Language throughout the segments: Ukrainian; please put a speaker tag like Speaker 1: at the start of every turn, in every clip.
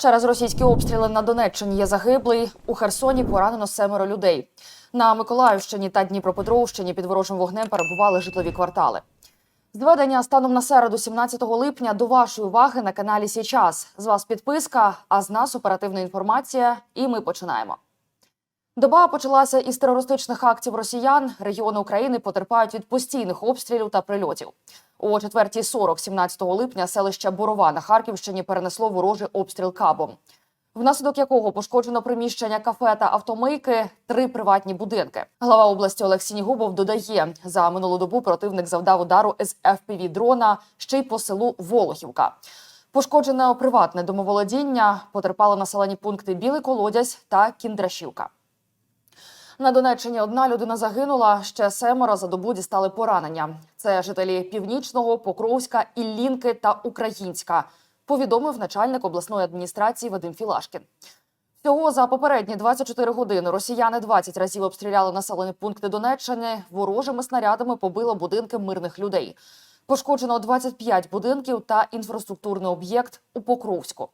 Speaker 1: Через російські обстріли на Донеччині є загиблий. У Херсоні поранено семеро людей. На Миколаївщині та Дніпропетровщині під ворожим вогнем перебували житлові квартали. Зведення станом на середу, 17 липня, до вашої уваги на каналі Січас. З вас підписка, а з нас оперативна інформація. І ми починаємо. Доба почалася із терористичних актів росіян. Регіони України потерпають від постійних обстрілів та прильотів. О 4.40 17 липня селище Борова на Харківщині перенесло ворожий обстріл кабом, внаслідок якого пошкоджено приміщення кафе та автомийки, три приватні будинки. Глава області Олег Сінігубов додає, за минулу добу противник завдав удару з fpv дрона ще й по селу Волохівка. Пошкоджено приватне домоволодіння, потерпали населені пункти Білий Колодязь та Кіндрашівка. На Донеччині одна людина загинула, ще семеро за добу дістали поранення. Це жителі Північного, Покровська, Іллінки та Українська. Повідомив начальник обласної адміністрації Вадим Філашкін. Всього за попередні 24 години росіяни 20 разів обстріляли населені пункти Донеччини. Ворожими снарядами побило будинки мирних людей. Пошкоджено 25 будинків та інфраструктурний об'єкт у Покровську.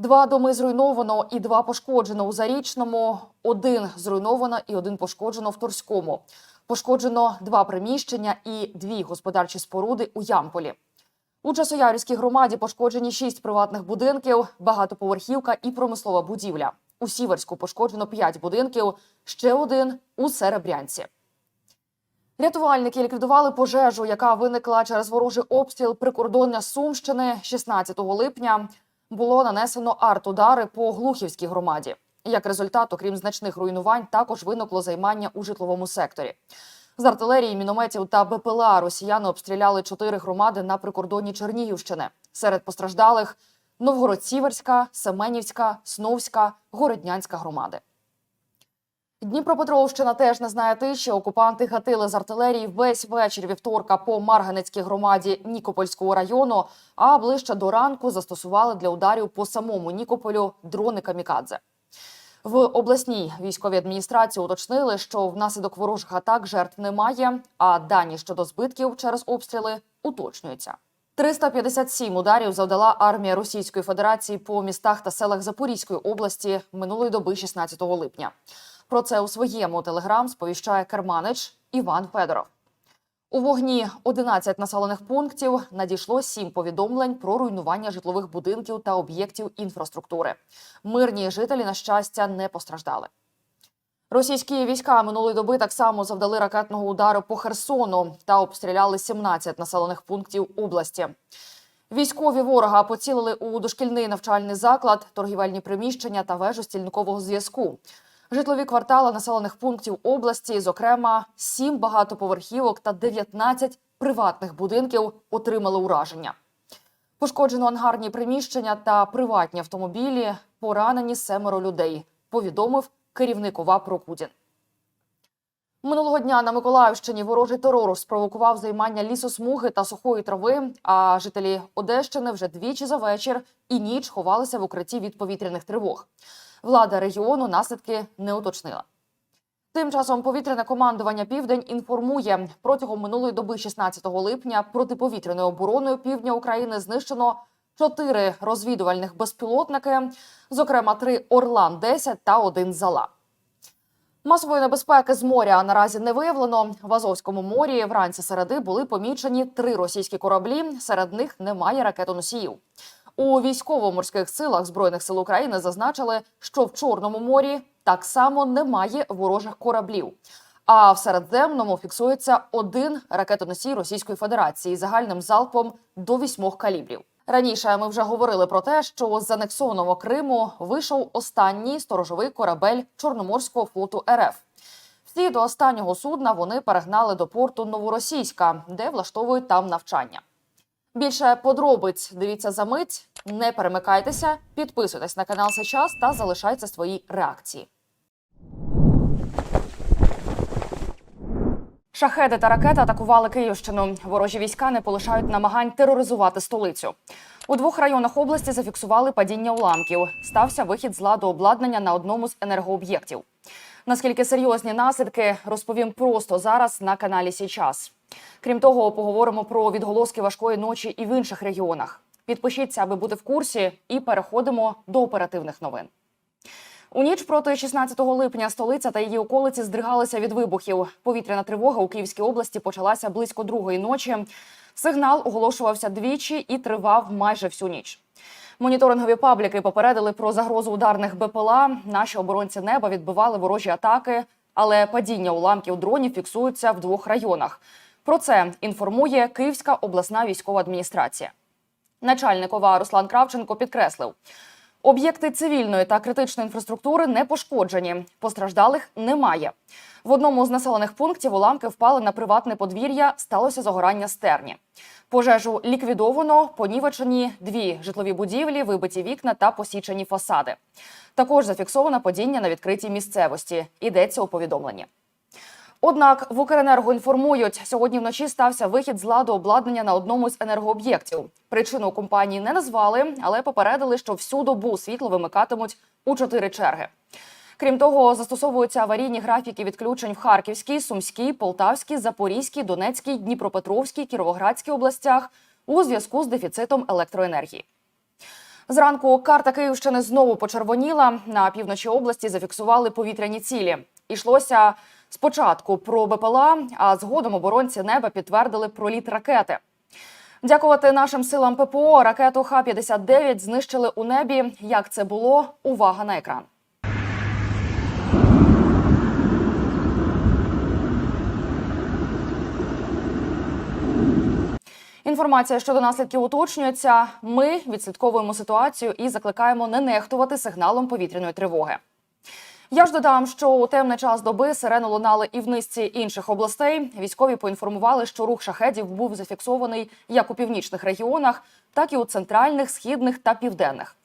Speaker 1: Два доми зруйновано і два пошкоджено у Зарічному. Один зруйновано і один пошкоджено в Торському. Пошкоджено два приміщення і дві господарчі споруди у Ямполі. У Часоярівській громаді пошкоджені шість приватних будинків, багатоповерхівка і промислова будівля. У Сіверську пошкоджено п'ять будинків, ще один у Серебрянці. Рятувальники ліквідували пожежу, яка виникла через ворожий обстріл прикордоння Сумщини 16 липня. Було нанесено арт-удари по Глухівській громаді. Як результат, окрім значних руйнувань, також виникло займання у житловому секторі. З артилерії, мінометів та БПЛА росіяни обстріляли чотири громади на прикордонні Чернігівщини. Серед постраждалих Новгород-Сіверська, Семенівська, Сновська, Городнянська громади. Дніпропетровщина теж не знає тиші. Окупанти гатили з артилерії весь вечір вівторка по Марганецькій громаді Нікопольського району. А ближче до ранку застосували для ударів по самому Нікополю дрони камікадзе. В обласній військовій адміністрації уточнили, що внаслідок ворожих атак жертв немає, а дані щодо збитків через обстріли уточнюються. 357 ударів завдала армія Російської Федерації по містах та селах Запорізької області минулої доби 16 липня. Про це у своєму телеграм сповіщає керманич Іван Федоров. У вогні 11 населених пунктів надійшло 7 повідомлень про руйнування житлових будинків та об'єктів інфраструктури. Мирні жителі, на щастя, не постраждали. Російські війська минулої доби так само завдали ракетного удару по Херсону та обстріляли 17 населених пунктів області. Військові ворога поцілили у дошкільний навчальний заклад, торгівельні приміщення та вежу стільникового зв'язку. Житлові квартали населених пунктів області, зокрема, сім багатоповерхівок та 19 приватних будинків отримали ураження. Пошкоджено ангарні приміщення та приватні автомобілі. Поранені семеро людей. Повідомив керівник ОВА Прокудін. Минулого дня на Миколаївщині ворожий терор спровокував займання лісосмуги та сухої трави. А жителі Одещини вже двічі за вечір і ніч ховалися в укритті від повітряних тривог. Влада регіону наслідки не уточнила. Тим часом повітряне командування Південь інформує протягом минулої доби, 16 липня, протиповітряною обороною півдня України знищено чотири розвідувальних безпілотники, зокрема три Орлан 10 та один Зала. Масової небезпеки з моря наразі не виявлено. В Азовському морі вранці середи були помічені три російські кораблі. Серед них немає ракетоносіїв. У військово-морських силах збройних сил України зазначили, що в Чорному морі так само немає ворожих кораблів. А в Середземному фіксується один ракетоносій Російської Федерації загальним залпом до вісьмох калібрів. Раніше ми вже говорили про те, що з анексованого Криму вийшов останній сторожовий корабель Чорноморського флоту РФ. Всі до останнього судна вони перегнали до порту Новоросійська, де влаштовують там навчання. Більше подробиць дивіться за мить. Не перемикайтеся, підписуйтесь на канал Сейчас та залишайте свої реакції. Шахеди та ракети атакували Київщину. Ворожі війська не полишають намагань тероризувати столицю. У двох районах області зафіксували падіння уламків. Стався вихід з ладу обладнання на одному з енергооб'єктів. Наскільки серйозні наслідки, розповім просто зараз на каналі Січас. Крім того, поговоримо про відголоски важкої ночі і в інших регіонах. Підпишіться, аби бути в курсі, і переходимо до оперативних новин. У ніч проти 16 липня столиця та її околиці здригалися від вибухів. Повітряна тривога у Київській області почалася близько другої ночі. Сигнал оголошувався двічі і тривав майже всю ніч. Моніторингові пабліки попередили про загрозу ударних БПЛА. Наші оборонці неба відбивали ворожі атаки, але падіння уламків дронів фіксуються в двох районах. Про це інформує Київська обласна військова адміністрація. Начальник ОВА Руслан Кравченко підкреслив. Об'єкти цивільної та критичної інфраструктури не пошкоджені, постраждалих немає. В одному з населених пунктів уламки впали на приватне подвір'я, сталося загорання стерні. Пожежу ліквідовано, понівечені дві житлові будівлі, вибиті вікна та посічені фасади. Також зафіксовано падіння на відкритій місцевості. Йдеться у повідомленні. Однак в Укренерго інформують, сьогодні вночі стався вихід з ладу обладнання на одному з енергооб'єктів. Причину компанії не назвали, але попередили, що всю добу світло вимикатимуть у чотири черги. Крім того, застосовуються аварійні графіки відключень в Харківській, Сумській, Полтавській, Запорізькій, Донецькій, Дніпропетровській, Кіровоградській областях у зв'язку з дефіцитом електроенергії. Зранку карта Київщини знову почервоніла. На півночі області зафіксували повітряні цілі. Ішлося спочатку про БПЛА, а згодом оборонці неба підтвердили проліт ракети. Дякувати нашим силам ППО ракету Х-59 знищили у небі. Як це було? Увага на екран. Інформація щодо наслідків уточнюється. Ми відслідковуємо ситуацію і закликаємо не нехтувати сигналом повітряної тривоги. Я ж додам, що у темний час доби сирени лунали і в низці інших областей. Військові поінформували, що рух шахедів був зафіксований як у північних регіонах, так і у центральних, східних та південних.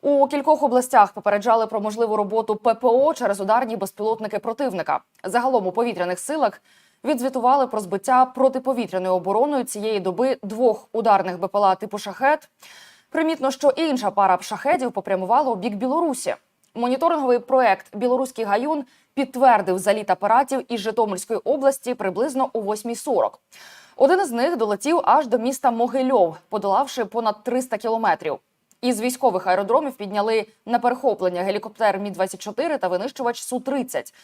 Speaker 1: У кількох областях попереджали про можливу роботу ППО через ударні безпілотники противника. Загалом у повітряних силах відзвітували про збиття протиповітряною обороною цієї доби двох ударних БПЛА типу шахет. Примітно, що інша пара шахедів попрямувала у бік Білорусі. Моніторинговий проект Білоруський гаюн підтвердив заліт апаратів із Житомирської області приблизно о 8.40. Один із них долетів аж до міста Могильов, подолавши понад 300 кілометрів. Із військових аеродромів підняли на перехоплення гелікоптер Мі 24 та винищувач Су 30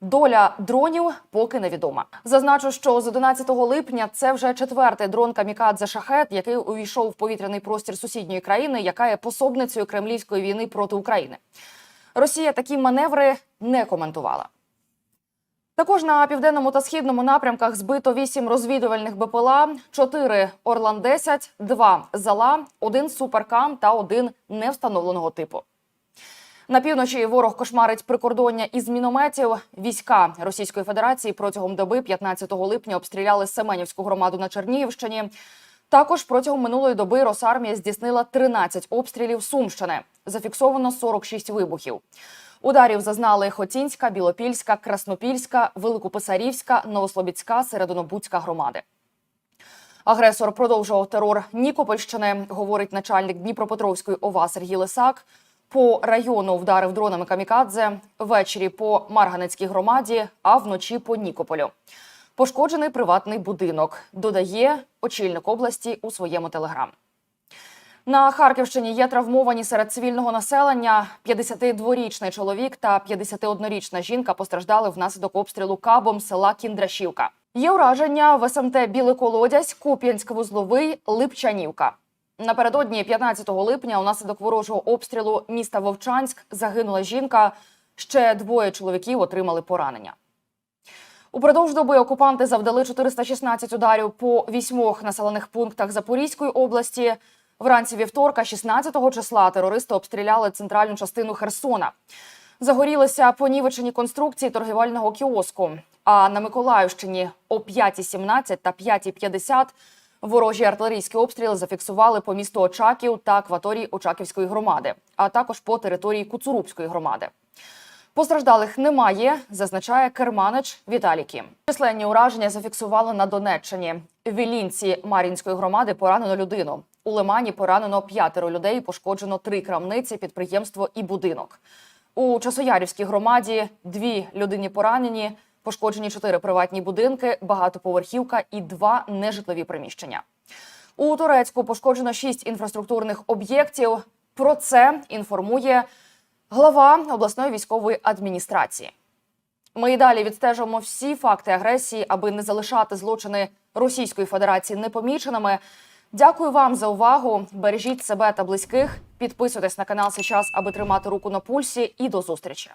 Speaker 1: Доля дронів поки невідома. Зазначу, що з 11 липня це вже четвертий дрон камікадзе шахет, який увійшов в повітряний простір сусідньої країни, яка є пособницею кремлівської війни проти України. Росія такі маневри не коментувала. Також на південному та східному напрямках збито 8 розвідувальних БПЛА, 4 Орлан-10, 2 Зала, 1 Суперкам та 1 невстановленого типу. На півночі ворог кошмарить прикордоння із мінометів. Війська Російської Федерації протягом доби 15 липня обстріляли Семенівську громаду на Чернігівщині. Також протягом минулої доби Росармія здійснила 13 обстрілів Сумщини. Зафіксовано 46 вибухів. Ударів зазнали Хотінська, Білопільська, Краснопільська, Великописарівська, Новослобідська, Середонобудська громади. Агресор продовжував терор Нікопольщини, говорить начальник Дніпропетровської ОВА Сергій Лисак. По району вдарив дронами камікадзе ввечері по Марганецькій громаді, а вночі по Нікополю. Пошкоджений приватний будинок, додає очільник області у своєму телеграм. На Харківщині є травмовані серед цивільного населення. 52-річний чоловік та 51-річна жінка постраждали внаслідок обстрілу кабом села Кіндрашівка. Є ураження в СМТ Білий Колодязь, Куп'янськ-Вузловий, Липчанівка. Напередодні 15 липня унаслідок ворожого обстрілу міста Вовчанськ загинула жінка. Ще двоє чоловіків отримали поранення. Упродовж доби окупанти завдали 416 ударів по вісьмох населених пунктах Запорізької області. Вранці вівторка, 16 числа, терористи обстріляли центральну частину Херсона. Загорілися понівечені конструкції торгівельного кіоску. А на Миколаївщині о 5.17 та 5.50 ворожі артилерійські обстріли зафіксували по місту Очаків та акваторії Очаківської громади, а також по території Куцурубської громади. Постраждалих немає, зазначає керманич Віталій Кім. Численні ураження зафіксували на Донеччині. В Вілінці Мар'їнської громади поранено людину. У Лимані поранено п'ятеро людей, пошкоджено три крамниці, підприємство і будинок. У Часоярівській громаді дві людині поранені, пошкоджені чотири приватні будинки, багатоповерхівка і два нежитлові приміщення. У Турецьку пошкоджено шість інфраструктурних об'єктів. Про це інформує глава обласної військової адміністрації. Ми і далі відстежуємо всі факти агресії, аби не залишати злочини Російської Федерації непоміченими. Дякую вам за увагу. Бережіть себе та близьких. Підписуйтесь на канал сейчас, аби тримати руку на пульсі. І до зустрічі.